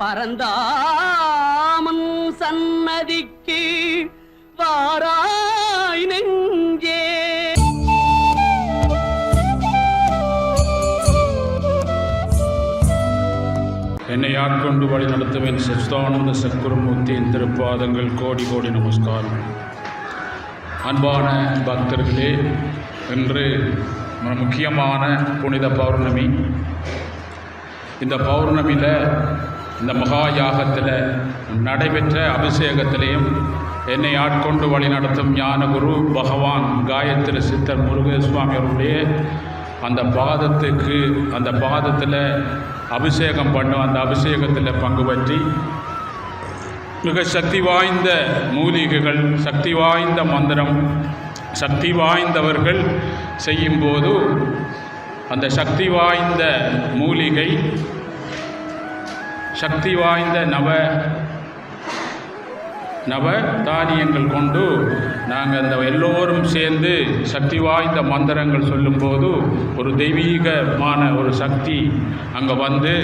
பரந்தாமன் சன்னதிக்கு வாராய் நெஞ்சே. என்னை ஆட்கொண்டு வழி நடத்துவேன்? சச்சிதானந்த சத்குருமூர்த்தியின் திருப்பாதங்கள் கோடி கோடி நமஸ்காரம். அன்பான பக்தர்களே இன்று முக்கியமான புனித பௌர்ணமி. இந்த பௌர்ணமியில் இந்த மகா யாகத்தில் நடைபெற்ற அபிஷேகத்திலையும் என்னை ஆட்கொண்டு வழி நடத்தும் ஞானகுரு பகவான் காயத்ரி சித்தர் முருகசுவாமி அவருடைய அந்த பாதத்துக்கு அந்த பாதத்தில் அபிஷேகம் பண்ணும் அந்த அபிஷேகத்தில் பங்கு பற்றி மிக சக்தி வாய்ந்த மூலிகைகள் சக்தி வாய்ந்த மந்திரம் சக்தி வாய்ந்தவர்கள் செய்யும்போது அந்த சக்தி வாய்ந்த மூலிகை சக்தி வாய்ந்த நவ நவ தானியங்கள் கொண்டு நாங்கள் அந்த எல்லோரும் சேர்ந்து சக்தி வாய்ந்த மந்திரங்கள் சொல்லும்போது ஒரு தெய்வீகமான ஒரு சக்தி அங்கே வந்து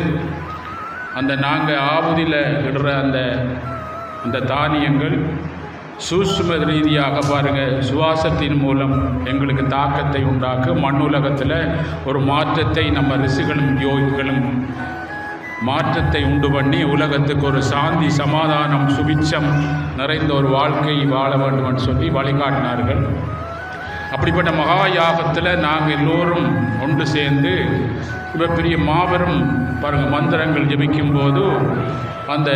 அந்த நாங்கள் ஆவுதியில் இடுற அந்த அந்த தானியங்கள் சூஷ்ம ரீதியாக பாருங்கள் சுவாசத்தின் மூலம் எங்களுக்கு தாக்கத்தை உண்டாக்கு. மண்ணுலகத்தில் ஒரு மாற்றத்தை நம்ம ரிஷிகளும் யோகிகளும் மாற்றத்தை உண்டு பண்ணி உலகத்துக்கு ஒரு சாந்தி சமாதானம் சுபிச்சம் நிறைந்த ஒரு வாழ்க்கை வாழ வேண்டும் சொல்லி வழிகாட்டினார்கள். அப்படிப்பட்ட மகா யாகத்தில் நாங்கள் எல்லோரும் ஒன்று சேர்ந்து மிகப்பெரிய மாபெரும் பாருங்கள் மந்திரங்கள் ஜபிக்கும் போது அந்த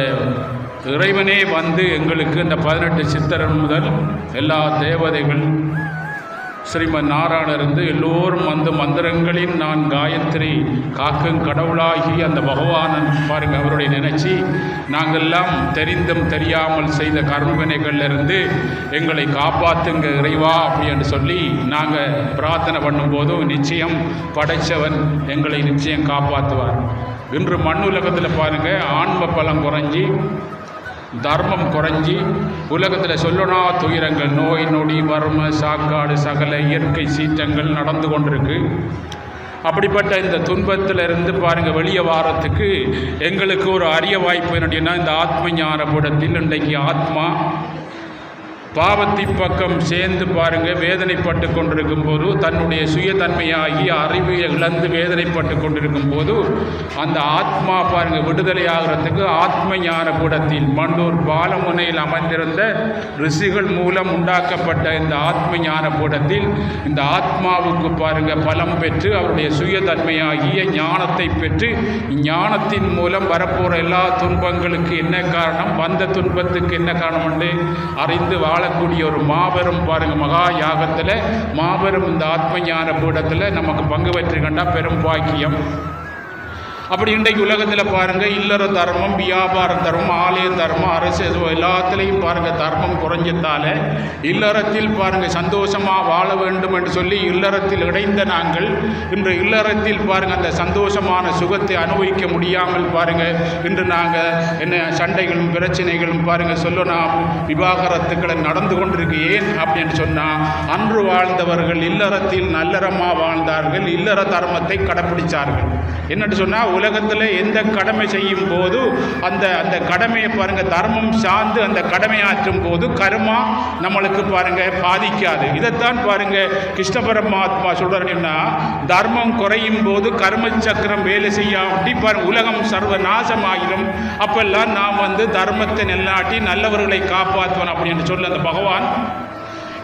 இறைவனே வந்து எங்களுக்கு இந்த பதினெட்டு சித்தரன் முதல் எல்லா தேவதைகள் ஸ்ரீமன் நாராயணருந்து எல்லோரும் வந்து மந்திரங்களின் நான் காயத்ரி காக்கும் கடவுளாகி அந்த பகவானன் பாருங்க அவருடைய நினைச்சி. நாங்கள்லாம் தெரிந்தும் தெரியாமல் செய்த கர்மவினைகளிலிருந்து எங்களை காப்பாத்துங்க இறைவா அப்படின்னு சொல்லி நாங்கள் பிரார்த்தனை பண்ணும்போதும் நிச்சயம் படைச்சவன் எங்களை நிச்சயம் காப்பாற்றுவார் இன்று மண்ணுலகத்தில் பாருங்கள் ஆன்ம பலம் குறைஞ்சி தர்மம் குறைஞ்சி உலகத்தில் சொல்லுனா துயரங்கள் நோய் நொடி வறுமை சாக்காடு சகல இயற்கை சீற்றங்கள் நடந்து கொண்டிருக்கு. அப்படிப்பட்ட இந்த துன்பத்தில் இருந்து பாருங்கள் வெளியே வாரத்துக்கு எங்களுக்கு ஒரு அரிய வாய்ப்பு என்னுடையன்னா இந்த ஆத்ம ஞான படத்தில் இன்றைக்கு ஆத்மா பாவத்தின் பக்கம் சேர்ந்து பாருங்க வேதனைப்பட்டு கொண்டிருக்கும் போது தன்னுடைய சுயதன்மையாகி அறிவு இழந்து வேதனைப்பட்டு கொண்டிருக்கும் போது அந்த ஆத்மா பாருங்க விடுதலை ஆகிறதுக்கு ஆத்ம ஞான கூடத்தில் மண்டூர் பாலமுனையில் அமைந்திருந்த ரிஷிகள் மூலம் உண்டாக்கப்பட்ட இந்த ஆத்ம ஞான கூடத்தில் இந்த ஆத்மாவுக்கு பாருங்க பலம் பெற்று அவருடைய சுயதன்மையாகிய ஞானத்தை பெற்று ஞானத்தின் மூலம் வரப்போகிற எல்லா துன்பங்களுக்கு என்ன காரணம் வந்த துன்பத்துக்கு என்ன காரணம் என்று அறிந்து வாழக்கூடிய ஒரு மாபெரும் பாருங்க மகா யாகத்தில் மாபெரும் இந்த ஆத்ம ஞான கூடத்தில் நமக்கு பங்கு பெற்று கண்டா பெரும் பாக்கியம். அப்படி இன்றைக்கு உலகத்தில் பாருங்கள் இல்லற தர்மம் வியாபார தர்மம் ஆலய தர்மம் அரசு எல்லாத்துலேயும் பாருங்கள் தர்மம் குறைஞ்சதால இல்லறத்தில் பாருங்கள் சந்தோஷமாக வாழ வேண்டும் என்று சொல்லி இல்லறத்தில் இணைந்த நாங்கள் இன்று இல்லறத்தில் பாருங்கள் அந்த சந்தோஷமான சுகத்தை அனுபவிக்க முடியாமல் பாருங்கள் இன்று நாங்கள் என்ன சண்டைகளும் பிரச்சனைகளும் பாருங்கள் சொல்லலாம் விவாகரத்துக்களை நடந்து கொண்டிருக்கு ஏன் அப்படின்னு சொன்னால் அன்று வாழ்ந்தவர்கள் இல்லறத்தில் நல்லறமாக வாழ்ந்தார்கள் இல்லற தர்மத்தை கடைப்பிடிச்சார்கள் என்னட்டு சொன்னால் உலகத்தில் எந்த கடமை செய்யும் போது அந்த அந்த கடமையை பாருங்கள் தர்மம் சார்ந்து அந்த கடமையாற்றும் போது கர்மா நம்மளுக்கு பாருங்கள் பாதிக்காது. இதைத்தான் பாருங்கள் கிருஷ்ண பரமாத்மா சொல்கிறேன்னா தர்மம் குறையும் போது கர்ம சக்கரம் வேலை செய்யாட்டி பாருங்க உலகம் சர்வ நாசமாகிடும் அப்பெல்லாம் நாம் வந்து தர்மத்தை நில்லாட்டி நல்லவர்களை காப்பாற்றுவோம் அப்படின்னு சொல்ல அந்த பகவான்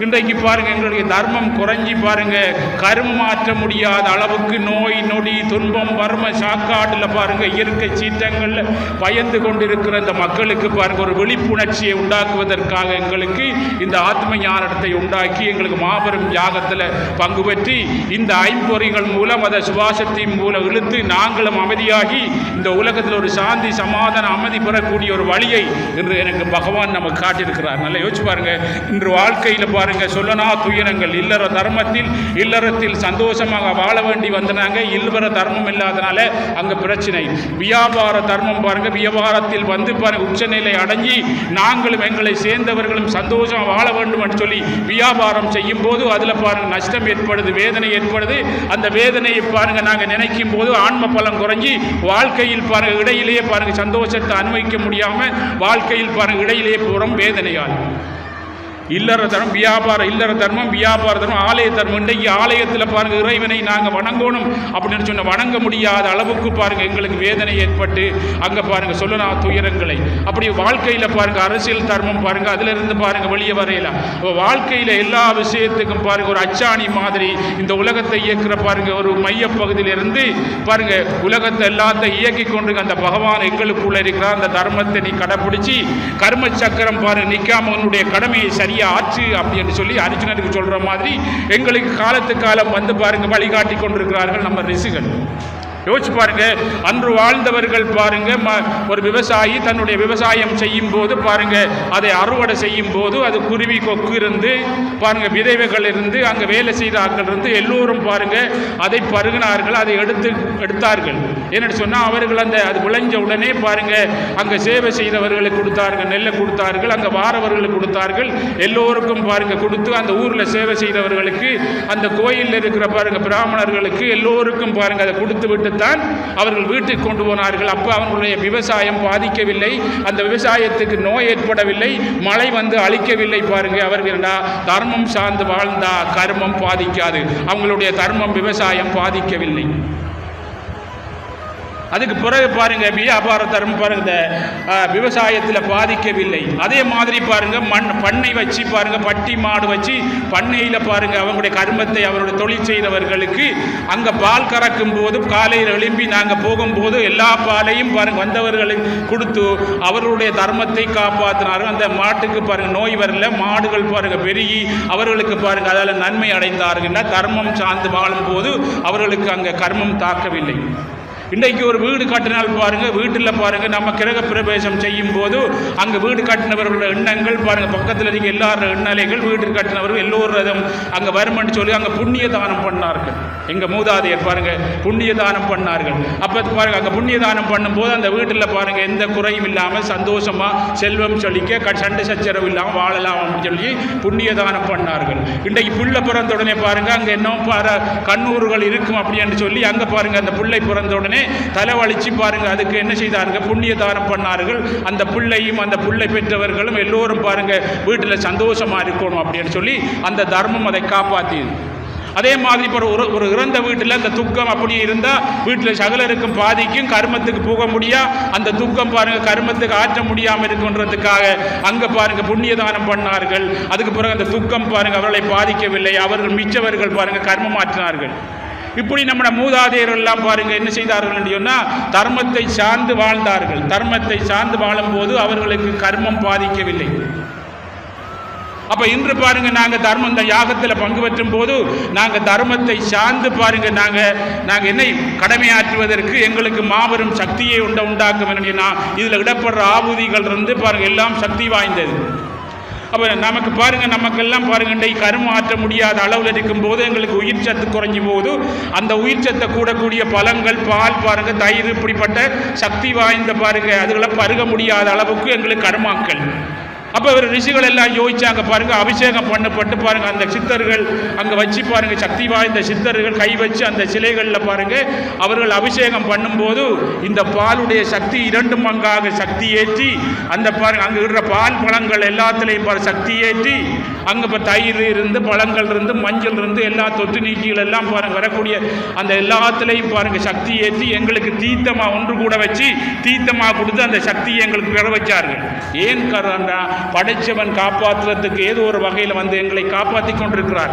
இன்றைக்கு பாருங்க எங்களுடைய தர்மம் குறைஞ்சி பாருங்க. கரும் மாற்ற முடியாத அளவுக்கு நோய் நொடி துன்பம் வறுமை சாக்காட்டில் பாருங்க இயற்கை சீற்றங்களில் பயந்து கொண்டிருக்கிற இந்த மக்களுக்கு பாருங்க ஒரு விழிப்புணர்ச்சியை உண்டாக்குவதற்காக எங்களுக்கு இந்த ஆத்ம ஞானத்தை உண்டாக்கி எங்களுக்கு மாபெரும் யாகத்தில் பங்கு பெற்றி இந்த ஐம்பொறிகள் மூலம் அதை சுபாசத்தின் மூலம் இழுத்து நாங்களும் அமைதியாகி இந்த உலகத்தில் ஒரு சாந்தி சமாதான அமைதி பெறக்கூடிய ஒரு வழியை இன்று எனக்கு பகவான் நமக்கு காட்டியிருக்கிறார். நல்லா யோசிச்சு பாருங்க இன்று வாழ்க்கையில் பாருங்கள் பாருங்க சொல்லனா துயரங்கள். இல்லற தர்மத்தில் இல்லறத்தில் சந்தோஷமாக வாழ வேண்டி வந்தனாங்க. இல்லற தர்மம் இல்லாதனால அங்க பிரச்சனை. வியாபார தர்மம் பாருங்க வியாபாரத்தில் வந்து பாருங்க உச்சநிலை அடங்கி நாங்களும் எங்களை சேர்ந்தவர்களும் சந்தோஷம் வாழ வேண்டும் என்று சொல்லி வியாபாரம் செய்யும் போது அதுல பாருங்க நஷ்டம் ஏற்படுது வேதனை ஏற்படுது. அந்த வேதனையை பாருங்க நாங்க நினைக்கும் போது ஆன்ம பலம் குறைஞ்சி வாழ்க்கையில் பாருங்க இடையிலேயே பாருங்க சந்தோஷத்தை அனுபவிக்க முடியாம வாழ்க்கையில் பாருங்க இடையிலேயே போறோம் வேதனையால். இல்லற தர்மம் வியாபார இல்லற தர்மம் வியாபார தர்மம் ஆலய தர்மம் இன்றைக்கு ஆலயத்தில் பாருங்க இறைவனை நாங்கள் வணங்கணும் அப்படின்னு சொன்ன வணங்க முடியாத அளவுக்கு பாருங்க எங்களுக்கு வேதனை ஏற்பட்டு அங்கே பாருங்க சொல்லலாம் துயரங்களை. அப்படி வாழ்க்கையில் பாருங்க அரசியல் தர்மம் பாருங்க அதுல இருந்து பாருங்க வெளியே வரையலாம். வாழ்க்கையில் எல்லா விஷயத்துக்கும் பாருங்க ஒரு அச்சாணி மாதிரி இந்த உலகத்தை இயக்குற பாருங்க ஒரு மையப்பகுதியிலிருந்து பாருங்க உலகத்தை எல்லாத்தையும் இயக்கி கொண்டு அந்த பகவான் எங்களுக்குள்ள இருக்கிற அந்த தர்மத்தை நீ கடைப்பிடிச்சி கர்ம சக்கரம் பாருங்க நிற்காம உன்னுடைய கடமையை ஆச்சு அப்படின்னு சொல்லி அர்ஜுனனுக்கு சொல்ற மாதிரி எங்களுக்கு காலத்து காலம் வந்து பாருங்க வழிகாட்டி கொண்டிருக்கிறார்கள் நம்ம ரிஷிகள். யோசிச்சு பாருங்க அன்று வாழ்ந்தவர்கள் பாருங்க ம- ஒரு விவசாயி தன்னுடைய விவசாயம் செய்யும் போது பாருங்க அதை அறுவடை செய்யும் போது அது குருவி கொக்கு இருந்து பாருங்க விதைவுகள் இருந்து அங்க வேலை செய்த ஆட்கள் இருந்து எல்லோரும் பாருங்க அதை பருகினார்கள் அதை எடுத்து எடுத்தார்கள். என்னென்னு சொன்னால் அவர்கள் அந்த அது விளைஞ்ச உடனே பாருங்கள் அங்கே சேவை செய்தவர்களுக்கு கொடுத்தார்கள் நெல்லை கொடுத்தார்கள் அங்கே வாரவர்களுக்கு கொடுத்தார்கள். எல்லோருக்கும் பாருங்கள் கொடுத்து அந்த ஊரில் சேவை செய்தவர்களுக்கு அந்த கோயிலில் இருக்கிற பாருங்கள் பிராமணர்களுக்கு எல்லோருக்கும் பாருங்கள் அதை கொடுத்து விட்டு தான் அவர்கள் வீட்டுக்கு கொண்டு போனார்கள். அப்போ அவர்களுடைய விவசாயம் பாதிக்கவில்லை. அந்த விவசாயத்துக்கு நோய் ஏற்படவில்லை. மழை வந்து அழிக்கவில்லை பாருங்கள் அவர்கள் தர்மம் சார்ந்து வாழ்ந்தா கர்மம் பாதிக்காது. அவங்களுடைய தர்மம் விவசாயம் பாதிக்கவில்லை. அதுக்கு பிறகு பாருங்க வியாபார தரம் பாருங்க இந்த விவசாயத்தில் பாதிக்கவில்லை. அதே மாதிரி பாருங்க மண் பண்ணை வச்சு பாருங்க பட்டி மாடு வச்சு பண்ணையில் பாருங்க அவங்களுடைய கர்மத்தை அவருடைய தொழில் செய்தவர்களுக்கு அங்கே பால் கறக்கும் போது காலையில் எழும்பி நாங்கள் போகும்போது எல்லா பாலையும் பாருங்க வந்தவர்களுக்கு கொடுத்து அவர்களுடைய தர்மத்தை காப்பாற்றினார்கள் அந்த மாட்டுக்கு பாருங்க நோய் வரல மாடுகள் பாருங்க பெருகி அவர்களுக்கு பாருங்க அதால் நன்மை அடைந்தார்கள். தர்மம் சார்ந்து வாழும்போது அவர்களுக்கு அங்கே கர்மம் தாக்கவில்லை. இன்றைக்கு ஒரு வீடு கட்டினால் பாருங்கள் வீட்டில் பாருங்கள் நம்ம கிரக பிரவேசம் செய்யும் போது அங்கே வீடு கட்டினவர்களோட எண்ணங்கள் பாருங்கள் பக்கத்தில் இருக்க எல்லாரோட எண்ணலைகள் வீடு கட்டினவர்கள் எல்லோரும் அங்கே வருமென்னு சொல்லி அங்கே புண்ணிய தானம் பண்ணார்கள். எங்கள் மூதாதையர் பாருங்கள் புண்ணிய தானம் பண்ணார்கள். அப்போ பாருங்கள் அங்கே புண்ணிய தானம் பண்ணும்போது அந்த வீட்டில் பாருங்கள் எந்த குறையும் இல்லாமல் சந்தோஷமாக செல்வம் சொல்லிக்க க- சண்டை சச்சரவு இல்லாமல் வாழலாம் அப்படின்னு சொல்லி புண்ணிய தானம் பண்ணார்கள். இன்றைக்கு புள்ள பிறந்த உடனே பாருங்கள் அங்கே இன்னும் பாரு கண்ணூறுகள் இருக்கும் அப்படின்னு சொல்லி அங்கே பாருங்கள் அந்த பிள்ளை பிறந்த உடனே தலைவலிச்சு பாருங்க அதுக்கு என்ன செய்தாருங்க புண்ணிய தானம் பண்ணார்கள். அந்த பிள்ளையும் அந்த பிள்ளை பெற்றவர்களும் எல்லோரும் பாருங்க வீட்டில் சந்தோஷமா இருக்கணும் அப்படின்னு சொல்லி அந்த தர்மம் அதை காப்பாற்றியது அதே மாதிரி இப்போ ஒரு ஒரு இறந்த வீட்டில் அந்த துக்கம் அப்படியே இருந்தால் வீட்டில் சகலருக்கும் பாதிக்கும் கர்மத்துக்கு போக முடியா அந்த துக்கம் பாருங்கள் கர்மத்துக்கு ஆற்ற முடியாமல் இருக்குன்றதுக்காக அங்கே பாருங்கள் புண்ணிய தானம் பண்ணார்கள். அதுக்கு பிறகு அந்த துக்கம் பாருங்கள் அவர்களை பாதிக்கவில்லை. அவர்கள் மிச்சவர்கள் பாருங்கள் கர்மம் மாற்றினார்கள் இப்படி நம்முடைய மூதாதையர்கள் எல்லாம் பாருங்க என்ன செய்தார்கள் என்று சொன்னால் தர்மத்தை சார்ந்து வாழ்ந்தார்கள். தர்மத்தை சார்ந்து வாழும்போது அவர்களுக்கு கர்மம் பாதிக்கவில்லை. அப்ப இன்று பாருங்க நாங்க தர்மம் இந்த யாகத்தில் பங்கு பெற்றும் போது நாங்க தர்மத்தை சார்ந்து பாருங்க நாங்க நாங்க என்னை கடமையாற்றுவதற்கு எங்களுக்கு மாபெரும் சக்தியை உண்ட உண்டாக்கும் என்னன்னா இதுல இடப்படுற ஆபூதிகள் இருந்து பாருங்க எல்லாம் சக்தி வாய்ந்தது. அப்போ நமக்கு பாருங்கள் நமக்கெல்லாம் பாருங்க இன்றைக்கு கரும ஆற்ற முடியாத அளவில் இருக்கும்போது எங்களுக்கு உயிர் சத்து குறைஞ்சி போகுது. அந்த உயிர் சத்தை கூடக்கூடிய பழங்கள் பால் பாருங்க தயிர் இப்படிப்பட்ட சக்தி வாய்ந்த பாருங்க அதுகளை பருக முடியாத அளவுக்கு எங்களுக்கு கருமாக்கள். அப்போ இவர் ரிஷிகள் எல்லாம் யோசிச்சாங்க பாருங்க அபிஷேகம் பண்ணப்பட்டு பாருங்க அந்த சித்தர்கள் அங்கே வச்சு பாருங்க சக்தி வாய்ந்த சித்தர்கள் கை வச்சு அந்த சிலைகளில் பாருங்க அவர்கள் அபிஷேகம் பண்ணும்போது இந்த பாலுடைய சக்தி இரண்டு மங்காக சக்தி ஏற்றி அந்த பாருங்க அங்கே இருக்கிற பால் பழங்கள் எல்லாத்துலேயும் பாரு சக்தி ஏற்றி அங்கே இப்போ தயிர் இருந்து பழங்கள் இருந்து மஞ்சள் இருந்து எல்லா தொற்று நீக்கிகள் எல்லாம் பாருங்க வரக்கூடிய அந்த எல்லாத்துலேயும் பாருங்க சக்தி ஏற்றி எங்களுக்கு தீர்த்தமாக ஒன்று கூட வச்சு தீர்த்தமாக கொடுத்து அந்த சக்தியை எங்களுக்கு பெற வச்சார்கள். ஏன் கருண்டா படைச்சவன் காப்பாற்றுறதுக்கு ஏதோ ஒரு வகையில் வந்து எங்களை காப்பாற்றி கொண்டிருக்கிறார்.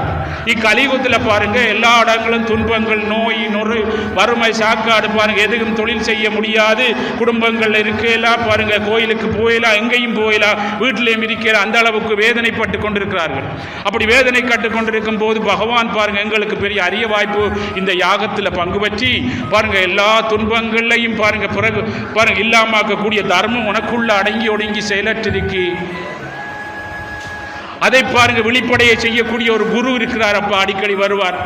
இக்கலியுகத்தில் பாருங்க எல்லா இடங்களும் துன்பங்கள் நோய் நொறு வறுமை சாக்காடு பாருங்க எதுவும் தொழில் செய்ய முடியாது. குடும்பங்கள் இருக்கலாம் பாருங்க கோயிலுக்கு போயலாம் எங்கேயும் போயலாம் வீட்டிலேயும் இருக்கலாம் அந்த அளவுக்கு வேதனைப்பட்டு கொண்டிருக்கிறார்கள். அப்படி வேதனை கட்டு கொண்டிருக்கும் போது பகவான் பாருங்க எங்களுக்கு பெரிய அரிய வாய்ப்பு இந்த யாகத்தில் பங்கு பற்றி பாருங்க எல்லா துன்பங்களையும் பாருங்க பிறகு பாருங்க இல்லாமக்கக்கூடிய தர்மம் உனக்குள்ள அடங்கி ஒடுங்கி செயலற்றிருக்கு. அதை பாருங்க விழிப்படையை செய்யக்கூடிய ஒரு குரு இருக்கிறார் அப்பா அடிக்கடி வருவார்.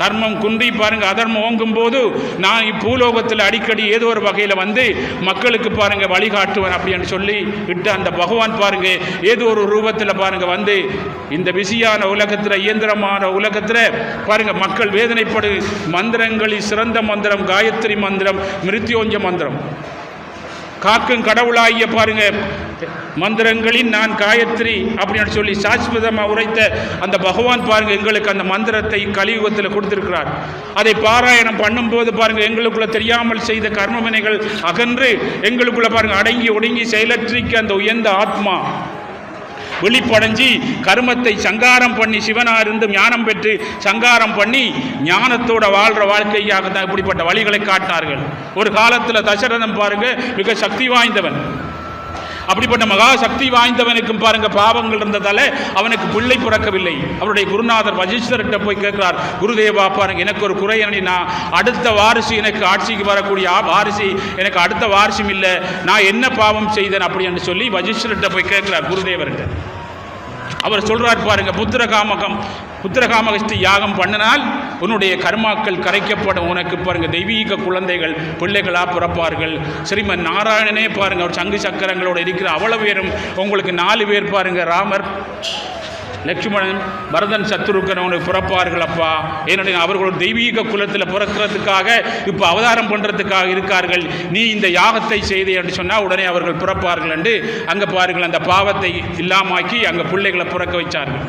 தர்மம் குன்றி பாருங்க அதர்மம் ஓங்கும் போது நான் இப்பூலோகத்தில் அடிக்கடி ஏதோ ஒரு வகையில் வந்து மக்களுக்கு பாருங்க வழிகாட்டுவேன் அப்படின்னு சொல்லி விட்டு அந்த பகவான் பாருங்க ஏதோ ஒரு ரூபத்தில் பாருங்க வந்து இந்த பிஸியான உலகத்தில் இயந்திரமான உலகத்தில் பாருங்க மக்கள் வேதனைப்படு மந்திரங்களில் சிறந்த மந்திரம் காயத்ரி மந்திரம் மிருத்யோஞ்ச மந்திரம். காக்கும் கடவுளாகிய பாருங்க மந்திரங்களின் நான் காயத்ரி அப்படின்னு சொல்லி சாஸ்வதமாக உரைத்த அந்த பகவான் பாருங்க எங்களுக்கு அந்த மந்திரத்தை கலியுகத்தில் கொடுத்திருக்கிறார். அதை பாராயணம் பண்ணும்போது பாருங்கள் எங்களுக்குள்ள தெரியாமல் செய்த கர்மவினைகள் அகன்று எங்களுக்குள்ள பாருங்க அடங்கி ஒடுங்கி செயலற்றிக்கு அந்த உயர்ந்த ஆத்மா. வெளிப்படைஞ்சி கருமத்தை சங்காரம் பண்ணி சிவனாக இருந்து ஞானம் பெற்று சங்காரம் பண்ணி ஞானத்தோட வாழ்கிற வாழ்க்கையாக தான் இப்படிப்பட்ட வழிகளை காட்டினார்கள். ஒரு காலத்தில் தசரதம் பாருங்க மிக சக்தி வாய்ந்தவன். அப்படிப்பட்ட மகா சக்தி வாய்ந்தவனுக்கும் பாருங்க பாவங்கள் இருந்ததால அவனுக்கு பிள்ளை பிறக்கவில்லை. அவருடைய குருநாதர் வசிஷ்டர்கிட்ட போய் கேட்கிறார் குருதேவா பாருங்க எனக்கு ஒரு குறை நான் அடுத்த வாரிசு எனக்கு ஆட்சிக்கு வரக்கூடிய வாரிசு எனக்கு அடுத்த வாரிசும் இல்லை நான் என்ன பாவம் செய்தேன்? அப்படி என்று சொல்லி வசிஷ்டர்கிட்ட போய் கேட்கிறார் குருதேவர்கிட்ட. அவர் சொல்றார் பாருங்க புத்திர காமகம் புத்திர யாகம் பண்ணினால் உன்னுடைய கர்மாக்கள் கரைக்கப்படும். உனக்கு பாருங்கள் தெய்வீக குழந்தைகள் பிள்ளைகளாக பிறப்பார்கள். ஸ்ரீமன் நாராயணனே பாருங்கள் அவர் சங்கு சக்கரங்களோட இருக்கிற அவ்வளவு பேரும். உங்களுக்கு நாலு பேர் பாருங்கள் ராமர். லக்ஷ்மணன் பரதன் சத்ருக்கன் அவனுக்கு பிறப்பார்கள் அப்பா. ஏனென்றால் அவர்கள் தெய்வீக குலத்தில் பிறக்கிறதுக்காக இப்போ அவதாரம் பண்ணுறதுக்காக இருக்கார்கள். நீ இந்த யாகத்தை செய்தே என்று சொன்னால் உடனே அவர்கள் பிறப்பார்கள் என்று அங்கே பாருங்கள் அந்த பாவத்தை இல்லாமாக்கி அங்கே பிள்ளைகளை பிறக்க வைச்சார்கள்.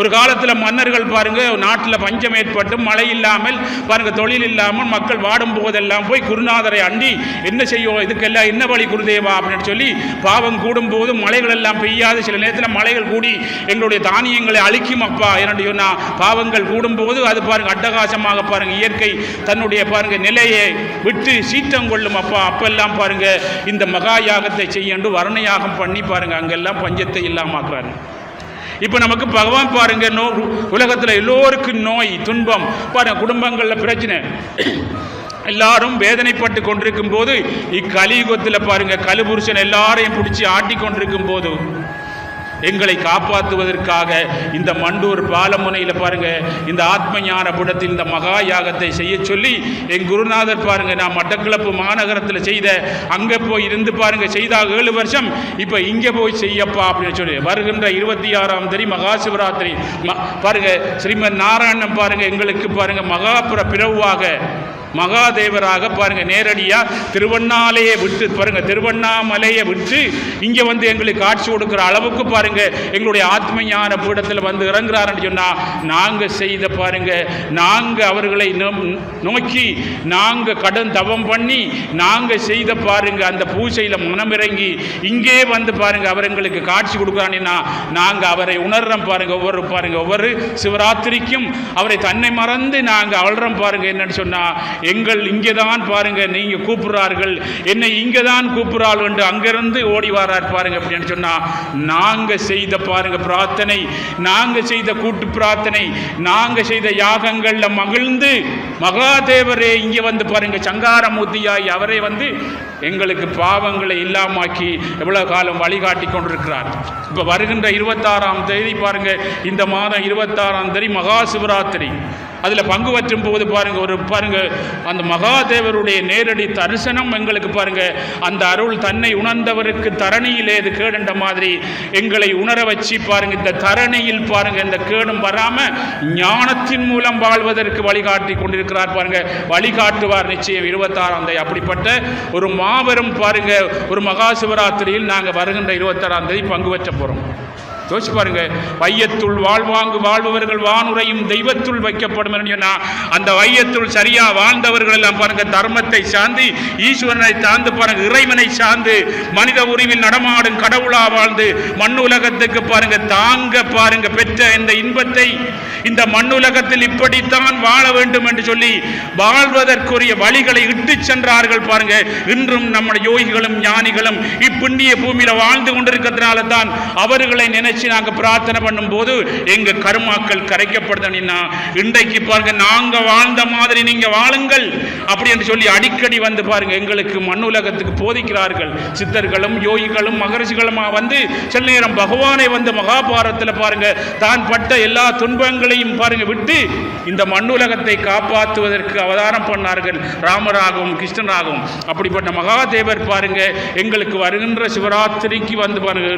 ஒரு காலத்தில் மன்னர்கள் பாருங்கள் நாட்டில் பஞ்சம் ஏற்பட்டு மழை இல்லாமல் பாருங்கள் தொழில் இல்லாமல் மக்கள் வாடும் போதெல்லாம் போய் குருநாதரை அண்டி என்ன செய்யும் இதுக்கெல்லாம் என்ன வழி குருதேவா அப்படின்னு சொல்லி பாவம் கூடும் போது மழைகள் எல்லாம் பெய்யாது. சில நேரத்தில் மழைகள் கூடி எங்களுடைய தானியங்களை அழிக்கும் அப்பா என்னுடைய சொன்னால் பாவங்கள் கூடும்போது அது பாருங்க அட்டகாசமாக பாருங்க. இயற்கை தன்னுடைய பாருங்க நிலையை விட்டு சீற்றம் கொள்ளும் அப்பா அப்பெல்லாம் பாருங்க இந்த மகா யாகத்தை செய்யண்டு வர்ணயாகம் பண்ணி பாருங்க. அங்கெல்லாம் பஞ்சத்தை இல்லாமாக்குறாரு. இப்போ நமக்கு பகவான் பாருங்க நோ உலகத்தில் எல்லோருக்கும் நோய் துன்பம் பாருங்க குடும்பங்களில் பிரச்சனை. எல்லாரும் வேதனைப்பட்டு கொண்டிருக்கும் போது இக்கலியுகத்தில் பாருங்க கலுபுருஷன் எல்லாரையும் பிடிச்சி ஆட்டி கொண்டிருக்கும் போது எங்களை காப்பாற்றுவதற்காக இந்த மண்டூர் பாலமுனையில் பாருங்க இந்த ஆத்ம ஞான புடத்தில் இந்த மகா யாகத்தை செய்ய சொல்லி என் குருநாதர் பாருங்க நான் மட்டக்களப்பு மாநகரத்தில் செய்த அங்கே போய் இருந்து பாருங்க செய்தா ஏழு வருஷம் இப்போ இங்கே போய் செய்யப்பா அப்படின்னு சொல்லி. வருகின்ற இருபத்தி ஆறாம் தேதி மகா சிவராத்திரி பாருங்க ஸ்ரீமன் நாராயணன் பாருங்க எங்களுக்கு பாருங்க மகாபுர பிறவாக மகாதேவராக பாருங்கள் நேரடியாக திருவண்ணாமலையை விட்டு பாருங்கள் திருவண்ணாமலையை விட்டு இங்கே வந்து எங்களுக்கு காட்சி கொடுக்குற அளவுக்கு பாருங்கள் எங்களுடைய ஆத்ம ஞான பீடத்தில் வந்து இறங்குறாருன்னு சொன்னால் நாங்கள் செய்த பாருங்கள் நாங்கள் அவர்களை நோ- நோக்கி நாங்கள் கடன் தவம் பண்ணி நாங்கள் செய்த பாருங்கள் அந்த பூஜையில் மனமிறங்கி இங்கே வந்து பாருங்கள் அவர் எங்களுக்கு காட்சி கொடுக்குறான்னா நாங்கள் அவரை உணர்றோம் பாருங்க ஒவ்வொரு பாருங்கள் ஒவ்வொரு சிவராத்திரிக்கும் அவரை தன்னை மறந்து நாங்கள் அவள்றோம் பாருங்கள் என்னன்னு சொன்னால் எங்கள் இங்கே தான் பாருங்க நீங்க கூப்பிடுறார்கள். என்னை இங்கே தான் கூப்பிடுறாள் என்று அங்கிருந்து ஓடி வரார் பாருங்க அப்படின்னு சொன்னா நாங்க செய்த பாருங்க பிரார்த்தனை நாங்க செய்த கூட்டு பிரார்த்தனை நாங்க செய்த யாகங்கள்ல மகிழ்ந்து மகாதேவரே இங்கே வந்து பாருங்க சங்காரமூர்த்தியாய் அவரே வந்து எங்களுக்கு பாவங்களை இல்லாமாக்கி எவ்வளோ காலம் வழிகாட்டி கொண்டிருக்கிறார். இப்போ வருகின்ற இருபத்தாறாம் தேதி பாருங்கள் இந்த மாதம் இருபத்தாறாம் தேதி மகா சிவராத்திரி. அதில் பங்கு பற்றும் போது பாருங்கள் ஒரு பாருங்கள் அந்த மகாதேவருடைய நேரடி தரிசனம் எங்களுக்கு பாருங்கள் அந்த அருள் தன்னை உணர்ந்தவருக்கு தரணியிலே இது கேடுன்ற மாதிரி எங்களை உணர வச்சு பாருங்கள் இந்த தரணியில் பாருங்கள் இந்த கேடும் வராமல் ஞானத்தின் மூலம் வாழ்வதற்கு வழிகாட்டி கொண்டிருக்கிறார் பாருங்கள் வழிகாட்டுவார் நிச்சயம் இருபத்தாறாம் தேதி. அப்படிப்பட்ட ஒரு மா மாபெரும் பாருங்க ஒரு மகா சிவராத்திரியில் நாங்கள் வருகின்ற இருபத்தாறாம் தேதி பங்கு பெற்ற போகிறோம் யோசிச்சு பாருங்க. வையத்துள் வாழ்வாங்கு வாழ்பவர்கள் வானுரையும் தெய்வத்துள் வைக்கப்படும் என்று சொன்னா அந்த வையத்துள் சரியா வாழ்ந்தவர்கள் எல்லாம் பாருங்க தர்மத்தை சார்ந்து ஈஸ்வரனை சார்ந்து பாருங்க இறைவனை சார்ந்து மனித உருவில் நடமாடும் கடவுளா வாழ்ந்து மண்ணுலகத்துக்கு பாருங்க தாங்க பாருங்க பெற்ற இந்த இன்பத்தை இந்த மண்ணுலகத்தில் இப்படித்தான் வாழ வேண்டும் என்று சொல்லி வாழ்வதற்குரிய வழிகளை இட்டு சென்றார்கள் பாருங்க. இன்றும் நம்முடைய யோகிகளும் ஞானிகளும் இப்புண்ணிய பூமியில வாழ்ந்து கொண்டிருக்கிறதுனால தான் அவர்களை நினைச்சு நினைச்சு நாங்க பிரார்த்தனை பண்ணும்போது எங்க கருமாக்கள் கரைக்கப்படுதுன்னா இன்றைக்கு பாருங்க நாங்க வாழ்ந்த மாதிரி நீங்க வாழுங்கள். அப்படி என்று சொல்லி அடிக்கடி வந்து பாருங்க எங்களுக்கு மண்ணுலகத்துக்கு போதிக்கிறார்கள். சித்தர்களும் யோகிகளும் மகரிஷிகளும் வந்து சில நேரம் பகவானை வந்து மகாபாரத்தில் பாருங்க தான் பட்ட எல்லா துன்பங்களையும் பாருங்க விட்டு இந்த மண்ணுலகத்தை காப்பாற்றுவதற்கு அவதாரம் பண்ணார்கள். ராமராகவும் கிருஷ்ணராகவும். அப்படிப்பட்ட மகாதேவர் பாருங்க எங்களுக்கு வருகின்ற சிவராத்திரிக்கு வந்து பாருங்க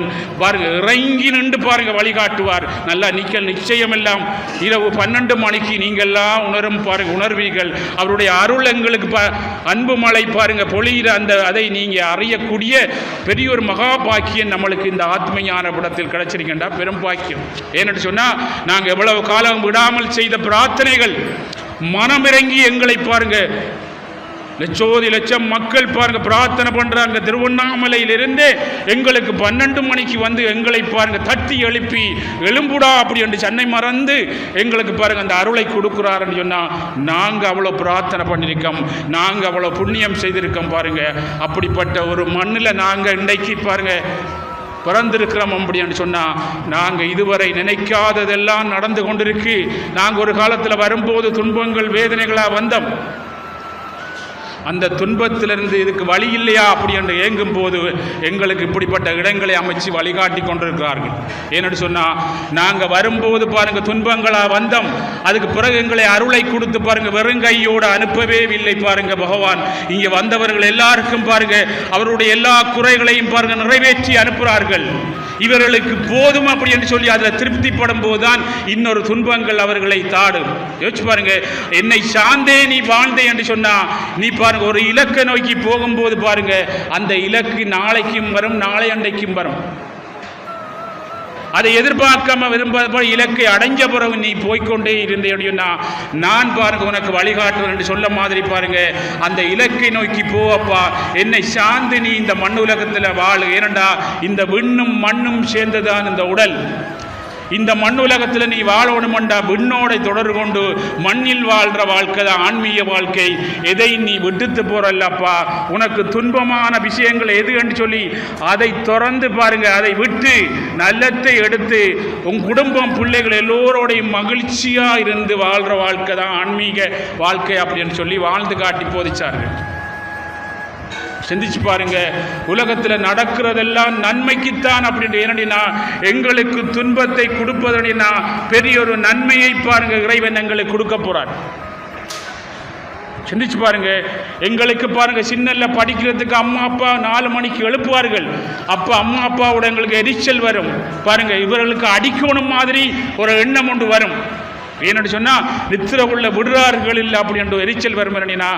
பாருங்க இறங்கி நின்று பாருங்க வழிகாட்டுவார். நல்லா நிக்கல் நிச்சயம் எல்லாம் இரவு பன்னெண்டு மணிக்கு நீங்கள்லாம் உணரும் பாருங்க உணர்வீர்கள். அவருடைய அருள் எங்களுக்கு பா அன்பு மலை பாருங்க பொழியிற அந்த அதை நீங்க அறியக்கூடிய பெரிய ஒரு மகா பாக்கியம் நம்மளுக்கு இந்த ஆத்மையான படத்தில் கிடைச்சிருக்கின்றா பெரும் பாக்கியம். ஏன்னு சொன்னா நாங்கள் எவ்வளவு காலம் விடாமல் செய்த பிரார்த்தனைகள் மனமிறங்கி எங்களை பாருங்க லட்சோதி லட்சம் மக்கள் பாருங்க பிரார்த்தனை பண்றாங்க. திருவண்ணாமலையிலிருந்து எங்களுக்கு பன்னெண்டு மணிக்கு வந்து எங்களை பாருங்க தட்டி எழுப்பி எழும்புடா அப்படி என்று சென்னை மறந்து எங்களுக்கு பாருங்க அந்த அருளை கொடுக்குறாருன்னு சொன்னா நாங்க அவ்வளோ பிரார்த்தனை பண்ணியிருக்கோம் நாங்க அவ்வளோ புண்ணியம் செய்திருக்கோம் பாருங்க. அப்படிப்பட்ட ஒரு மண்ணில் நாங்க இன்றைக்கு பாருங்க பிறந்திருக்கிறோம் அப்படின்னு சொன்னால் நாங்கள் இதுவரை நினைக்காததெல்லாம் நடந்து கொண்டிருக்கு. நாங்கள் ஒரு காலத்தில் வரும்போது துன்பங்கள் வேதனைகளாக வந்தோம். அந்த துன்பத்திலிருந்து இதுக்கு வழி இல்லையா அப்படி என்று ஏங்கும் போது எங்களுக்கு இப்படிப்பட்ட இடங்களை அமைச்சு வழிகாட்டி கொண்டிருக்கிறார்கள். ஏன்னு சொன்னால் நாங்கள் வரும்போது பாருங்க துன்பங்களாக வந்தோம். அதுக்கு பிறகு எங்களை அருளை கொடுத்து பாருங்க வெறுங்கையோடு அனுப்பவே இல்லை பாருங்க பகவான். இங்கே வந்தவர்கள் எல்லாருக்கும் பாருங்க அவருடைய எல்லா குறைகளையும் பாருங்க நிறைவேற்றி அனுப்புகிறார்கள். இவர்களுக்கு போதும் அப்படி என்று சொல்லி அதில் திருப்திப்படும் போதுதான் இன்னொரு துன்பங்கள் அவர்களை தாடும். யோசிச்சு பாருங்க என்னை சார்ந்தே நீ வாழ்ந்தே என்று சொன்னா நீ பாரு பாருங்க ஒரு இலக்கை நோக்கி போகும்போது பாருங்க அந்த இலக்கு நாளைக்கும் வரும் நாளை அன்றைக்கும் வரும். அதை எதிர்பார்க்காம விரும்பாத போல இலக்கை அடைஞ்ச பிறகு நீ போய்க்கொண்டே இருந்தேன்னா நான் பாருங்க உனக்கு வழிகாட்டுவேன் என்று சொல்ல மாதிரி பாருங்க அந்த இலக்கை நோக்கி போவப்பா என்னை சார்ந்து நீ இந்த மண் உலகத்தில் வாழு. ஏனண்டா இந்த விண்ணும் மண்ணும் சேர்ந்ததான் இந்த உடல். இந்த மண் உலகத்தில் நீ வாழணுமெண்டா விண்ணோடை தொடர்பு கொண்டு மண்ணில் வாழ்கிற வாழ்க்கை தான் ஆன்மீக வாழ்க்கை. எதை நீ விட்டுத்து போறல்லப்பா? உனக்கு துன்பமான விஷயங்கள் எது என்று சொல்லி அதை திறந்து பாருங்க. அதை விட்டு நல்லத்தை எடுத்து உன் குடும்பம் பிள்ளைகள் எல்லோரோடையும் மகிழ்ச்சியாக இருந்து வாழ்கிற வாழ்க்கை தான் ஆன்மீக வாழ்க்கை அப்படின்னு சொல்லி வாழ்ந்து காட்டி போதிச்சார்கள். சிந்திச்சு பாருங்க. உலகத்தில் நடக்கிறதெல்லாம் நன்மைக்குத்தான் அப்படின்ட்டு ஏனடினா எங்களுக்கு துன்பத்தை கொடுப்பதனா பெரிய ஒரு நன்மையை பாருங்க. இறைவன் எங்களுக்கு கொடுக்க போறார். சிந்திச்சு பாருங்க. எங்களுக்கு பாருங்க சின்னல்ல படிக்கிறதுக்கு அம்மா அப்பா நாலு மணிக்கு எழுப்புவார்கள். அப்போ அம்மா அப்பாவோட எங்களுக்கு எரிச்சல் வரும். பாருங்க இவர்களுக்கு அடிக்கணும் மாதிரி ஒரு எண்ணம் ஒன்று வரும். ஏன்னு சொன்னால் நித்திர உள்ள விடுறார்கள் இல்லை அப்படி என்று எரிச்சல் வருமரணினா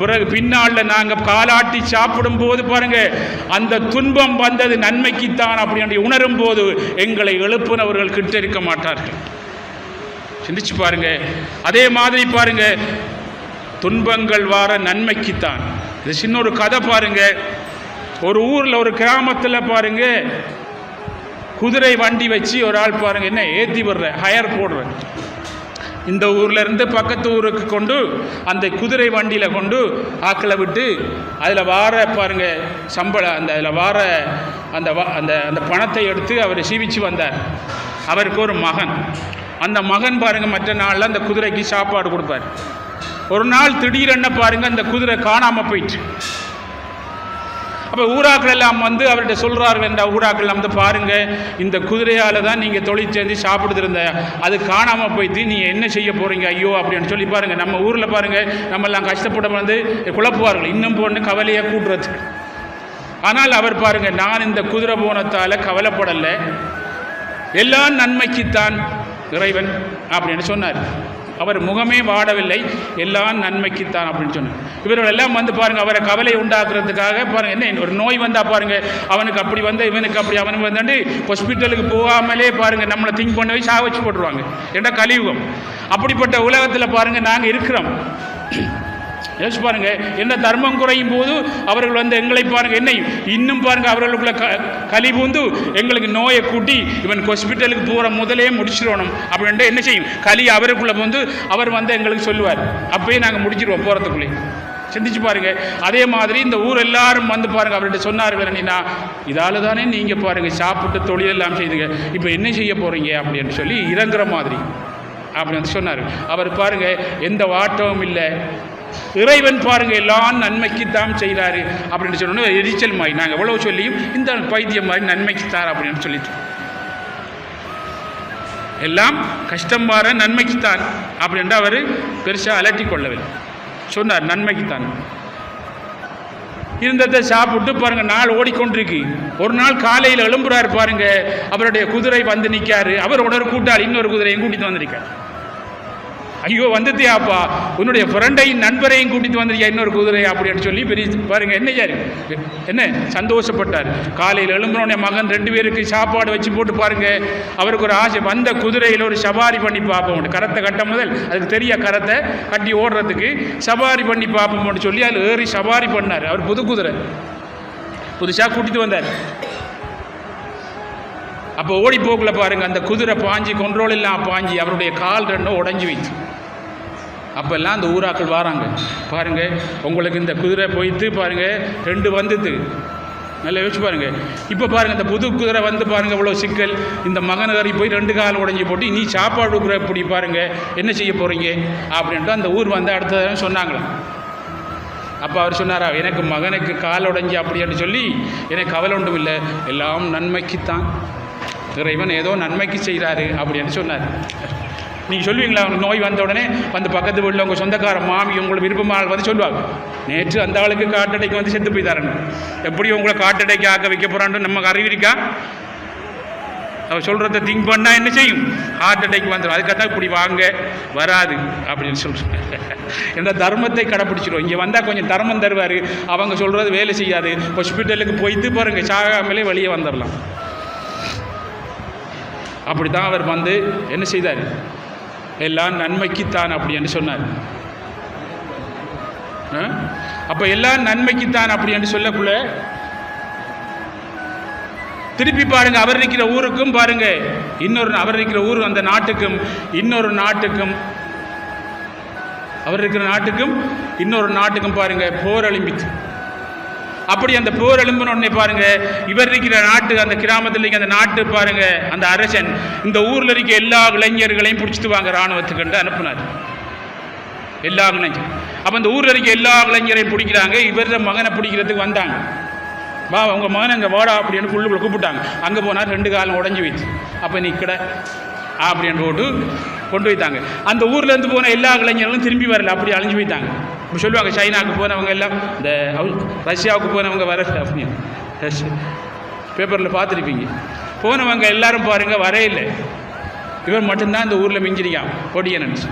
பிறகு பின்னாளில் நாங்கள் காலாட்டி சாப்பிடும் போது பாருங்க அந்த துன்பம் வந்தது நன்மைக்குத்தான் அப்படி என்று உணரும் போது எங்களை எழுப்புனவர்கள் கிட்ட இருக்க மாட்டார்கள். சிந்திச்சு பாருங்க. அதே மாதிரி பாருங்க துன்பங்கள் வார நன்மைக்குத்தான். இது சின்ன ஒரு கதை பாருங்க. ஒரு ஊரில் ஒரு கிராமத்தில் பாருங்க குதிரை வண்டி வச்சு ஒரு ஆள் பாருங்க என்ன ஏற்றி விடுற ஹயர் போடுற. இந்த ஊர்லேருந்து பக்கத்து ஊருக்கு கொண்டு அந்த குதிரை வண்டியில் கொண்டு ஆக்களை விட்டு அதில் வார பாருங்கள் சம்பளம் அந்த அதில் வார அந்த வ- அந்த அந்த பணத்தை எடுத்து அவர் சீவிச்சு வந்தார். அவருக்கு ஒரு மகன். அந்த மகன் பாருங்கள் மற்ற நாளில் அந்த குதிரைக்கு சாப்பாடு கொடுப்பார். ஒரு நாள் திடீரென்ன பாருங்க அந்த குதிரை காணாமல் போயிட்டு அப்போ ஊராக்கள் எல்லாம் வந்து அவர்கிட்ட சொல்கிறார்கள் என்ற ஊராக்கள் வந்து பாருங்க இந்த குதிரையால் தான் நீங்கள் தொழில் சேர்ந்து சாப்பிடுத்திருந்த அது காணாமல் போயிட்டு நீங்கள் என்ன செய்ய போகிறீங்க ஐயோ அப்படின்னு சொல்லி பாருங்கள் நம்ம ஊரில் பாருங்கள் நம்ம எல்லாம் கஷ்டப்பட வந்து குழப்புவார்கள். இன்னும் பொண்ணு கவலையாக கூட்டுறதுக்கு ஆனால் அவர் பாருங்க நான் இந்த குதிரை போனத்தால் கவலைப்படலை. எல்லாம் நன்மைக்குத்தான் இறைவன் அப்படின்னு சொன்னார். அவர் முகமே வாடவில்லை. எல்லாம் நன்மைக்குத்தான் அப்படின்னு சொன்னார். இவர்கள் எல்லாம் வந்து பாருங்க அவரை கவலை உண்டாக்குறதுக்காக பாருங்க என்ன ஒரு நோய் வந்தா பாருங்க. அவனுக்கு அப்படி வந்து இவனுக்கு அப்படி அவனுக்கு வந்து ஹாஸ்பிட்டலுக்கு போகாமலே பாருங்க நம்மளை திங்க் பண்ண வச்சு சாக வச்சு போட்டுருவாங்க. ஏன்னா கலியுகம்? அப்படிப்பட்ட உலகத்தில் பாருங்க நாங்கள் இருக்கிறோம். யோசிச்சு பாருங்க என்ன தர்மம் குறையும் போது அவர்கள் வந்து எங்களை பாருங்க என்னை இன்னும் பாருங்க அவர்களுக்குள்ள க கலி பூந்து எங்களுக்கு நோயை கூட்டி இவன் ஹாஸ்பிட்டலுக்கு போகிற முதலே முடிச்சிடணும் அப்படின்ட்டு என்ன செய்யும்? களி அவருக்குள்ள வந்து அவர் வந்து எங்களுக்கு சொல்லுவார். அப்பயே நாங்கள் முடிச்சிருவோம் போகிறதுக்குள்ளே சிந்திச்சு பாருங்க அதே மாதிரி இந்த ஊர் எல்லாரும் வந்து பாருங்க அவர்கிட்ட சொன்னார்கள் என்னன்னா இதால தானே நீங்கள் பாருங்க சாப்பிட்டு தொழில் எல்லாம் செய்துங்க. இப்போ என்ன செய்ய போறீங்க? அப்படின்னு சொல்லி இறங்குற மாதிரி. அப்படின்னு வந்து சொன்னார். அவர் பாருங்க எந்த வாட்டமும் இல்லை. இறைவன் பாருங்க எல்லாம் நன்மைக்குத்தான் செய்கிறாரு அப்படின்னு சொன்னோன்னே எரிச்சல் மாதிரி நாங்கள் எவ்வளவு சொல்லியும் இந்த பைத்தியம் மாதிரி நன்மைக்கு தார் அப்படின்னு சொல்லிட்டு. எல்லாம் கஷ்டம் மாற நன்மைக்குத்தான் அப்படின்ட்டு அவர் பெருசாக அலட்டி கொள்ளவில்லை. சொன்னார் நன்மைக்குத்தான் இருந்ததை சாப்பிட்டு பாருங்க நாள் ஓடிக்கொண்டிருக்கு. ஒரு நாள் காலையில் எழும்புறாரு பாருங்க அவருடைய குதிரை வந்து நிற்காரு அவரோட ஒரு கூட்டாளி இன்னொரு குதிரையும் கூட்டிட்டு வந்திருக்காரு. ஐயோ வந்துட்டியாப்பா? உன்னுடைய ஃப்ரெண்டையும் நண்பரையும் கூட்டிட்டு வந்திருக்கியா இன்னொரு குதிரை அப்படின்னு சொல்லி பெரிய பாருங்க என்ன யாரு என்ன? சந்தோஷப்பட்டார். காலையில் எழும்புனோடைய மகன் ரெண்டு பேருக்கு சாப்பாடு வச்சு போட்டு பாருங்க. அவருக்கு ஒரு ஆசை. வந்த குதிரையில் ஒரு சவாரி பண்ணி பார்ப்போம் கரத்தை கட்ட முதல் அதுக்கு தெரிய கரத்தை கட்டி ஓடுறதுக்கு சவாரி பண்ணி பார்ப்போம்னு சொல்லி அதில் ஏறி சவாரி பண்ணார். அவர் புது குதிரை. புதுசாக கூட்டிட்டு வந்தார். அப்போ ஓடி பாருங்கள் பாருங்க அந்த குதிரை பாஞ்சி கொண்ட்ரோல் இல்லாம பாஞ்சி அவருடைய கால் ரெண்டும் உடஞ்சி வைச்சு. அப்போல்லாம் அந்த ஊராக்கள் வராங்க. பாருங்க உங்களுக்கு இந்த குதிரை போயிட்டு பாருங்க ரெண்டு வந்தது நல்லா யோசிச்சு பாருங்க. இப்போ பாருங்க இந்த புது குதிரை வந்து பாருங்க இவ்வளோ சிக்கல். இந்த மகன் போய் ரெண்டு கால் உடஞ்சி போட்டு நீ சாப்பாடு கொடுக்குற இப்படி பாருங்க என்ன செய்ய போறீங்க? அப்படின்ட்டு அந்த ஊர் வந்து அடுத்ததான் சொன்னாங்களாம். அப்போ அவர் சொன்னாரா எனக்கு மகனுக்கு கால் உடைஞ்சு அப்படின்னு சொல்லி எனக்கு கவலை ஒன்றும் இல்லை. எல்லாம் நன்மைக்குத்தான். இறைவன் ஏதோ நன்மைக்கு செய்கிறாரு அப்படின்னு சொன்னார். நீங்கள் சொல்லுவீங்களா உங்களுக்கு நோய் வந்த உடனே வந்து பக்கத்து வீட்டில் உங்கள் சொந்தக்கார மாமி உங்களுக்கு விருப்பமான வந்து சொல்லுவாங்க. நேற்று அந்த ஆளுக்கு காட்டடைக்கு வந்து செத்து போய் எப்படி உங்களை காட்டடைக்கு ஆக்க வைக்க போகிறான்னு நமக்கு அறிவிருக்கா அவர் சொல்கிறத திங்க் பண்ணால் என்ன செய்யும்? ஹார்ட் அட்டாக் வந்துடும் அதுக்காக இப்படி வாங்க வராது அப்படின்னு சொல்கிறேன் இந்த தர்மத்தை கடைப்பிடிச்சிடும் இங்கே வந்தால் கொஞ்சம் தர்மம் தருவார். அவங்க சொல்கிறது வேலை செய்யாது. ஹாஸ்பிட்டலுக்கு போயிட்டு பாருங்கள் சாகாமலே வெளியே வந்துடலாம் அப்படி தான் அவர் வந்து என்ன செய்தார்? எல்லாம் நன்மைக்குத்தான் அப்படின்னு சொன்னார். அப்போ எல்லாம் நன்மைக்குத்தான் அப்படின்னு சொல்லக்குள்ள திருப்பி பாருங்க அவர் இருக்கிற ஊருக்கும் பாருங்க இன்னொரு அவர் இருக்கிற ஊர் அந்த நாட்டுக்கும் இன்னொரு நாட்டுக்கும் அவர் இருக்கிற நாட்டுக்கும் இன்னொரு நாட்டுக்கும் பாருங்க போர் எழும்பிச்சு அப்படி அந்த போர் எழும்பின உடனே பாருங்க இவர் இருக்கிற நாட்டு அந்த கிராமத்தில் இருக்க அந்த நாட்டு பாருங்க அந்த அரசன் இந்த ஊரில் இருக்க எல்லா இளைஞர்களையும் பிடிச்சிட்டு வாங்க ராணுவத்துக்கு அனுப்புனார். எல்லா இளைஞர். அப்போ அந்த ஊரில் இருக்க எல்லா இளைஞரையும் பிடிக்கிறாங்க இவர மகனை பிடிக்கிறதுக்கு வந்தாங்க. வா உங்கள் மகன் அங்கே வாடா அப்படின்னு உள்ளுக்குள்ள கூப்பிட்டாங்க. அங்கே போனால் ரெண்டு காலம் உடஞ்சி வச்சு அப்போ நீ கடை. அப்படின்னு போட்டு கொண்டு வைத்தாங்க அந்த ஊர்லேருந்து போன எல்லா இளைஞர்களும் திரும்பி வரல. அப்படி அழிஞ்சு போயிட்டாங்க இப்போ சொல்லுவாங்க சைனாவுக்கு போனவங்க எல்லாம் இந்த ரஷ்யாவுக்கு போனவங்க வரல அப்படின்னு. பேப்பரில் பார்த்துருப்பீங்க. போனவங்க எல்லாரும் பாருங்கள் வரையில்லை இவன் மட்டும்தான் இந்த ஊரில் மிஞ்சிருக்கான் பொடியன் நினச்சி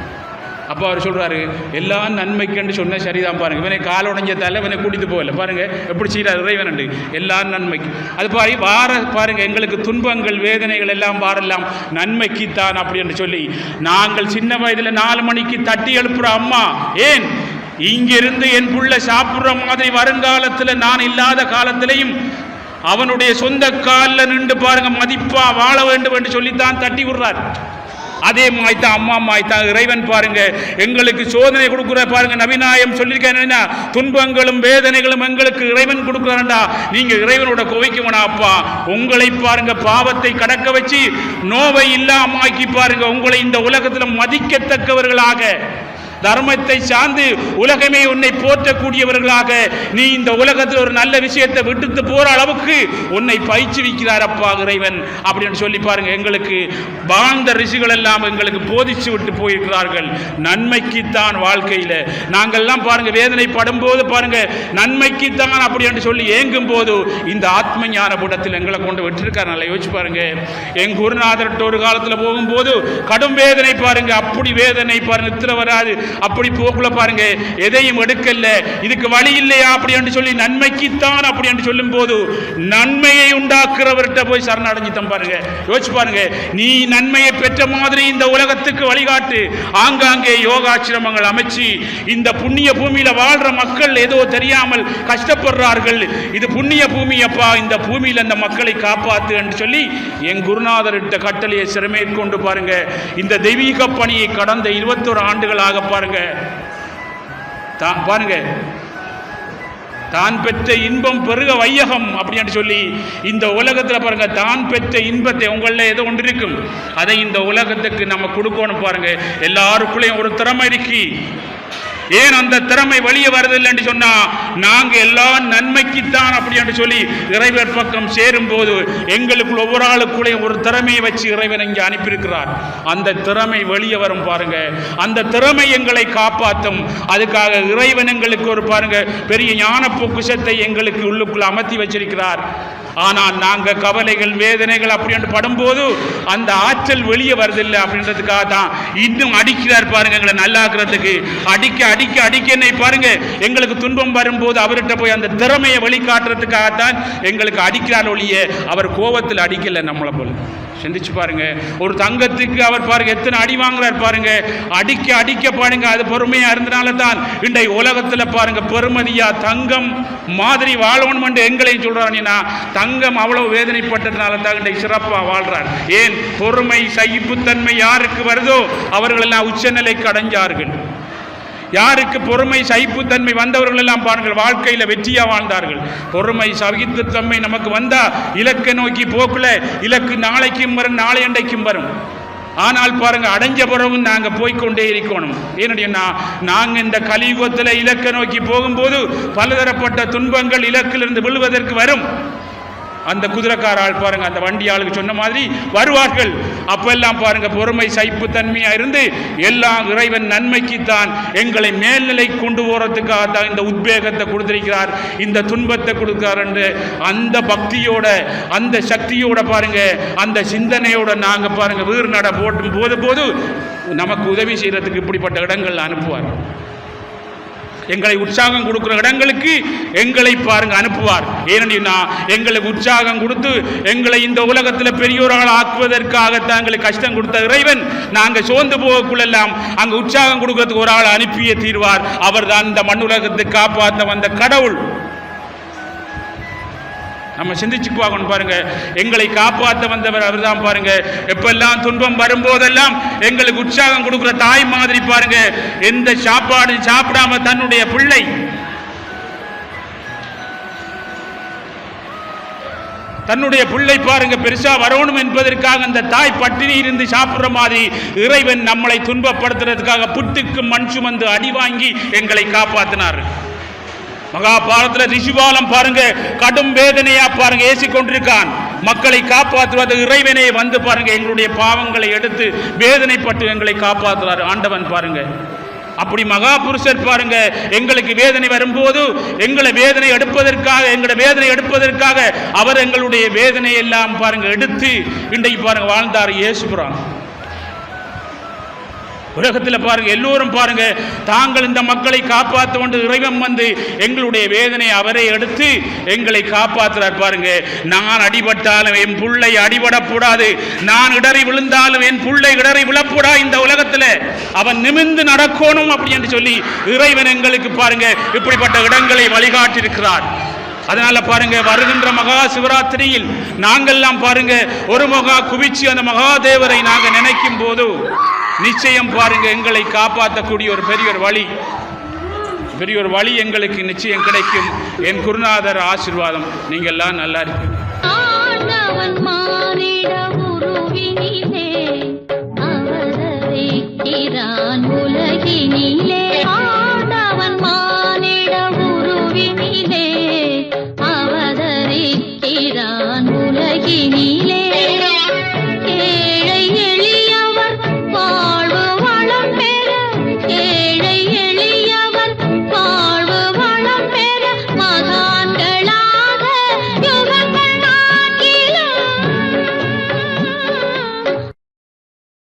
அப்போ அவர் சொல்கிறாரு எல்லாம் நன்மைக்குன்னு சொன்ன சரிதான் பாருங்க. இவனை கால் உடைஞ்சதால இவனை கூட்டிட்டு போகல. பாருங்க எப்படி செய்கிறார் இறைவனண்டு எல்லாம் நன்மைக்கு. அது பாரு வார பாருங்க எங்களுக்கு துன்பங்கள் வேதனைகள் எல்லாம் வாரெல்லாம் நன்மைக்குத்தான் அப்படின்னு சொல்லி நாங்கள் சின்ன வயதில் நாலு மணிக்கு தட்டி எழுப்புற அம்மா ஏன்? இங்கிருந்து என் புள்ள சாப்பிட்ற மாதிரி வருங்காலத்தில் நான் இல்லாத காலத்திலையும் அவனுடைய சொந்த காலில் நின்று பாருங்க மதிப்பா வாழ வேண்டும் என்று சொல்லித்தான் தட்டி விடுறார். அதே மாதிரி தான் அம்மா மாய்த்தான் இறைவன் பாருங்க. எங்களுக்கு சோதனை கொடுக்குற பாருங்க. நபிநாயம் சொல்லியிருக்கேன் துன்பங்களும் வேதனைகளும் எங்களுக்கு இறைவன் கொடுக்குறான்டா. நீங்க இறைவனோட குவைக்குவனா அப்பா. உங்களை பாருங்க பாவத்தை கடக்க வச்சு நோவை இல்லாம ஆக்கி பாருங்க. உங்களை இந்த உலகத்தில் மதிக்கத்தக்கவர்களாக. தர்மத்தை சார்ந்து உலகமே உன்னை போற்றக்கூடியவர்களாக நீ இந்த உலகத்தில் ஒரு நல்ல விஷயத்தை விட்டுட்டு போற அளவுக்கு உன்னை பயிற்றுவிக்கிறார் அப்பா இறைவன். அப்படின்னு சொல்லி பாருங்க எங்களுக்கு வாழ்ந்த ரிஷிகள் எல்லாம் எங்களுக்கு போதிச்சு விட்டு போயிருக்கிறார்கள். நன்மைக்குத்தான் வாழ்க்கையில். நாங்கள்லாம் பாருங்க வேதனைப்படும் போது பாருங்க நன்மைக்குத்தான் அப்படின்னு சொல்லி ஏங்கும் போது இந்த ஆத்ம ஞான புடத்தில் எங்களை கொண்டு விட்டுருக்கார். நல்லா யோசிச்சு பாருங்க. என் குருநாதர்கிட்ட ஒரு காலத்தில் போகும்போது கடும் வேதனை பாருங்க அப்படி வேதனை பாருங்க நித்திர வராது. அப்படி போக்குள்ள பாருங்க எதையும் எடுக்கல இதுக்கு வழி இல்லையா அப்படி என்று சொல்லி நன்மைக்குத்தான் அப்படின்னு சொல்லும் போது நன்மையை உண்டாக்குறவர்கிட்ட போய் சரணடைஞ்சித்தம் பாருங்க. யோசிச்சு பாருங்க நீ நன்மையை பெற்ற மாதிரி இந்த உலகத்துக்கு வழிகாட்டு. ஆங்காங்கே யோகாசிரமங்கள் அமைச்சு இந்த புண்ணிய பூமியில வாழ்ற மக்கள் ஏதோ தெரியாமல் கஷ்டப்படுறார்கள். இது புண்ணிய பூமி அப்பா இந்த பூமியில அந்த மக்களை காப்பாத்து என்று சொல்லி என் குருநாதர்கிட்ட கட்டளையை சிறமேற்கொண்டு பாருங்க. இந்த தெய்வீக பணியை கடந்த இருபத்தொரு ஆண்டுகளாக பாருங்க பாருங்க. பாருங்க. தான் பெற்ற இன்பம் பெருக வையகம் அப்படின்னு சொல்லி இந்த உலகத்தில் பாருங்க தான் பெற்ற இன்பத்தை உங்களில் ஏதோ ஒன்று இருக்கும். அதை இந்த உலகத்துக்கு நம்ம கொடுக்கணும் பாருங்க. எல்லாருக்குள்ளேயும் ஒரு திறமை இருக்கு. ஏன் அந்த திறமை வெளியே வருதில்லைன்னு சொன்னா நாங்க எல்லாம் நன்மைக்குத்தான் அப்படின்னு சொல்லி இறைவர் பக்கம் சேரும் போது எங்களுக்குள் ஒவ்வொரு ஆளுக்குள்ளேயும் ஒரு திறமையை வச்சு இறைவன் இங்கே அனுப்பியிருக்கிறார். அந்த திறமை வெளியே வரும் பாருங்க. அந்த திறமை எங்களை காப்பாற்றும் அதுக்காக இறைவன் எங்களுக்கு ஒரு பாருங்க பெரிய ஞான பொக்குஷத்தை எங்களுக்கு உள்ளுக்குள் அமர்த்தி வச்சிருக்கிறார். ஆனால் நாங்கள் கவலைகள் வேதனைகள் அப்படின்னு படும்போது அந்த ஆற்றல் வெளியே வருதில்லை அப்படின்றதுக்காக தான் இன்னும் அடிக்கிறார் பாருங்க எங்களை நல்லாக்குறதுக்கு. அடிக்க அடிக்க அடிக்க என்னை பாருங்க. எங்களுக்கு துன்பம் வரும்போது அவர்கிட்ட போய் அந்த திறமையை வெளிக்காட்டுறதுக்காகத்தான் எங்களுக்கு அடிக்கிறார் ஒழிய அவர் கோபத்தில் அடிக்கலை நம்மளை போல. சிந்திச்சு பாருங்க. ஒரு தங்கத்துக்கு அவர் பாருங்க எத்தனை அடி வாங்குறார் பாருங்க. அடிக்க அடிக்க பாருங்க அது பொறுமையா இருந்தனால தான் இன்றைய உலகத்துல பாருங்க பெருமதியா தங்கம் மாதிரி வாழணும் என்று எங்களையும் சொல்றாங்கன்னா தங்கம் அவ்வளவு வேதனைப்பட்டதுனால தான் இன்றைக்கு சிறப்பா வாழ்றார். ஏன்? பொறுமை சகிப்புத்தன்மை யாருக்கு வருதோ அவர்கள் எல்லாம் உச்சநிலைக்கு அடைஞ்சார்கள். யாருக்கு பொறுமை சகிப்புத்தன்மை வந்தவர்கள் எல்லாம் பாருங்கள் வாழ்க்கையில் வெற்றியாக வாழ்ந்தார்கள். பொறுமை சகிப்புத்தன்மை நமக்கு வந்தால் இலக்கை நோக்கி போக்கில் இலக்கு நாளைக்கும் வரும் நாளை அண்டைக்கும் வரும். ஆனால் பாருங்க அடைஞ்ச பிறகு நாங்கள் போய்க்கொண்டே இருக்கணும். ஏன்னா நாங்கள் இந்த கலியுகத்தில் இலக்கை நோக்கி போகும்போது பலதரப்பட்ட துன்பங்கள் இலக்கிலிருந்து விழுவதற்கு வரும். அந்த குதிரைக்கார ஆள் பாருங்க அந்த வண்டி ஆளுக்கு சொன்ன மாதிரி வருவார்கள். அப்பெல்லாம் பாருங்க பொறுமை சைப்புத்தன்மையா இருந்து எல்லாம் இறைவன் நன்மைக்குத்தான் எங்களை மேல்நிலை கொண்டு போறதுக்காக தான் இந்த உத்வேகத்தை கொடுத்திருக்கிறார் இந்த துன்பத்தை கொடுக்கிறார் என்று அந்த பக்தியோட அந்த சக்தியோட பாருங்க அந்த சிந்தனையோட நாங்க பாருங்க வீர் நட போட்டும் போது போது நமக்கு உதவி செய்யறதுக்கு இப்படிப்பட்ட இடங்கள் அனுப்புவார்கள். எங்களை உற்சாகம் கொடுக்குற இடங்களுக்கு எங்களை பாருங்க அனுப்புவார். ஏனென்னா எங்களுக்கு உற்சாகம் கொடுத்து எங்களை இந்த உலகத்தில் பெரியோர்கள் ஆக்குவதற்காகத்தான் எங்களுக்கு கஷ்டம் கொடுத்த இறைவன் நாங்கள் சோர்ந்து போகக்குள்ளெல்லாம் அங்கே உற்சாகம் கொடுக்கறதுக்கு ஒரு ஆள் அனுப்பிய தீர்வார். அவர் தான் இந்த மண்ணுலகத்தை காப்பாற்ற வந்த கடவுள். நம்ம சிந்திச்சு பார்க்கணும் பாருங்க. எங்களை காப்பாற்ற வந்தவர் அவர் தான் பாருங்க. எப்பெல்லாம் துன்பம் வரும்போதெல்லாம் எங்களுக்கு உற்சாகம் கொடுக்குற தாய் மாதிரி பாருங்க. எந்த சாப்பாடு சாப்பிடாம தன்னுடைய பிள்ளை. தன்னுடைய பிள்ளை பாருங்க பெருசா வரணும் என்பதற்காக அந்த தாய் பட்டினி இருந்து சாப்பிடுற மாதிரி இறைவன் நம்மளை துன்பப்படுத்துறதுக்காக புட்டுக்கு மண் சுமந்து அடி வாங்கி எங்களை காப்பாத்தினார். மகாபாரதத்தில் ரிஷிபாலம் பாருங்க கடும் வேதனையா பாருங்க ஏசி கொண்டிருக்கான் மக்களை காப்பாற்றுவது இறைவனே வந்து பாருங்க எங்களுடைய பாவங்களை எடுத்து வேதனைப்பட்டு எங்களை காப்பாற்றுறாரு ஆண்டவன் பாருங்க. அப்படி மகா புருஷர் பாருங்க எங்களுக்கு வேதனை வரும்போது எங்களை வேதனை எடுப்பதற்காக எங்களை வேதனை எடுப்பதற்காக அவர் எங்களுடைய வேதனை எல்லாம் பாருங்க எடுத்து இன்றைக்கு பாருங்க வாழ்ந்தார் இயேசுபுரான். உலகத்தில் பாருங்க எல்லோரும் பாருங்க தாங்கள் இந்த மக்களை காப்பாற்ற கொண்டு இறைவன் வந்து எங்களுடைய வேதனையை அவரே எடுத்து எங்களை காப்பாற்றுறார் பாருங்க. நான் அடிபட்டாலும் என் புள்ளை அடிபடக்கூடாது. நான் இடறி விழுந்தாலும் என் புள்ளை இடறி விழக்கூடா இந்த உலகத்தில். அவன் நிமிர்ந்து நடக்கணும் அப்படி என்று சொல்லி இறைவன் எங்களுக்கு பாருங்க இப்படிப்பட்ட இடங்களை வழிகாட்டியிருக்கிறார். அதனால பாருங்க வருகின்ற மகா சிவராத்திரியில் நாங்கள்லாம் பாருங்க ஒரு மகா குவிச்சு அந்த மகாதேவரை நாங்கள் நினைக்கும் போது நிச்சயம் பாருங்க எங்களை காப்பாற்றக்கூடிய ஒரு பெரிய ஒரு வழி. பெரிய ஒரு வழி எங்களுக்கு நிச்சயம் கிடைக்கும். என் குருநாதர் ஆசிர்வாதம். நீங்கள்லாம் நல்லா இருக்கீங்க. உலகினிலே.